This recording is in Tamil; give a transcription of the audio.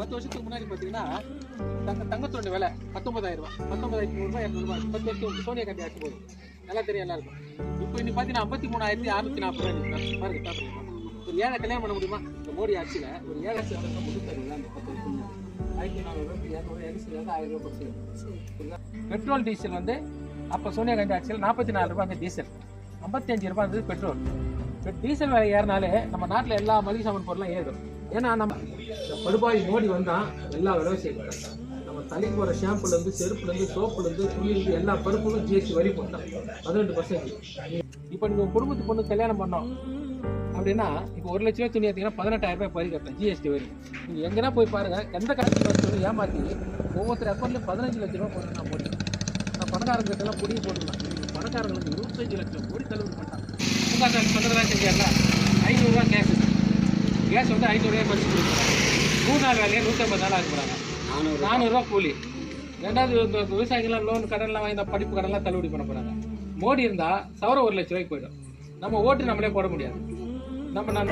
பத்து வருஷத்துக்கு முன்னாடி பார்த்தீங்கன்னா தங்க தங்கத்தோட விலை பத்தொன்பதாயிரம் ரூபாய். பத்தொன்பதாயிரத்தி நூறுரூவா இரநூறுபா பத்து வருஷம் சோனியா காந்தி ஆட்சி போது நல்லா தெரியும் எல்லாருக்கும் இப்போ இன்னைக்கு பார்த்தீங்கன்னா ஐம்பத்தி மூணாயிரத்தி அறுநூத்தி நாற்பது ரூபாய். பாருங்க பாருங்க. ஒரு ஏழை கல்யாணம் பண்ண முடியுமா? இந்த மோடி ஆட்சியில் ஒரு ஏழை சேர்ந்து முன்னூத்தறுபது அந்த பத்து வருஷம். ஆயிரத்தி நானூறு இரநூறு எரிசல் ஆயிரம் ரூபாய் கொடுத்து பெட்ரோல் டீசல் வந்து அப்போ சோனியா காந்தி ஆட்சியில் நாற்பத்தி நாலு ரூபாய் அந்த டீசல். ஐம்பத்தஞ்சு ரூபாய் இருந்தது பெட்ரோல். இப்போ டீசல் விலை ஏறினாலே நம்ம நாட்டில் எல்லா மளிகை சாமான் பொருளும் ஏறும். ஏன்னா நம்ம இந்த படுபாய் மோடி வந்தால் எல்லா விலையும் செய்யணும் நம்ம தலைக்கு போகிற ஷாம்புலேருந்து செருப்புலேருந்து சோப்புலேருந்து துணிலேருந்து எல்லா பருப்புகளும் ஜிஎஸ்டி வரி போட்டோம். பதினெட்டு பர்சன்ட் இப்போ நீங்கள் குடும்பத்து பொண்ணு கல்யாணம் பண்ணோம். அப்படின்னா இப்போ ஒரு லட்ச ரூபாய் துணி எடுத்தீங்கன்னா பதினெட்டாயிரம் ரூபாய் வரி கட்டணும் ஜிஎஸ்டி வரி. நீங்கள் எங்கன்னா போய் பாருங்கள் எந்த காலத்தில் சொல்லி ஏமாற்றி ஒவ்வொருத்தர் அக்கௌண்ட்லையும் பதினஞ்சு லட்ச ரூபா போட்டு நான் போட்டேன். நான் பணக்காரங்கிட்டலாம் புரிய போட்டுருந்தேன் பணக்காரங்களுக்கு இருபத்தஞ்சு லட்சம் கோடி தள்ளுபடி பண்ணிட்டாங்க உங்கள் பண்றதா செஞ்சார்ல ஐநூறுரூவா கேஸ் கேஸ் வந்து ஐநூறுரூவா மதிச்சு கொடுக்குறாங்க. மூணு நாள் வேலையை நூற்றம்பது நாள் ஆக்க போகிறாங்க நானூறுரூவா கூலி. ரெண்டாவது இந்த விவசாயிகள்லாம் லோன் கடன்லாம் வாங்கி படிப்பு கடன்லாம் தள்ளுபடி பண்ண போகிறாங்க மோடி இருந்தால் சவரம் ஒரு லட்ச ரூபாய்க்கு போயிடும். நம்ம ஓட்டு நம்மளே போட முடியாது. நம்ம நான்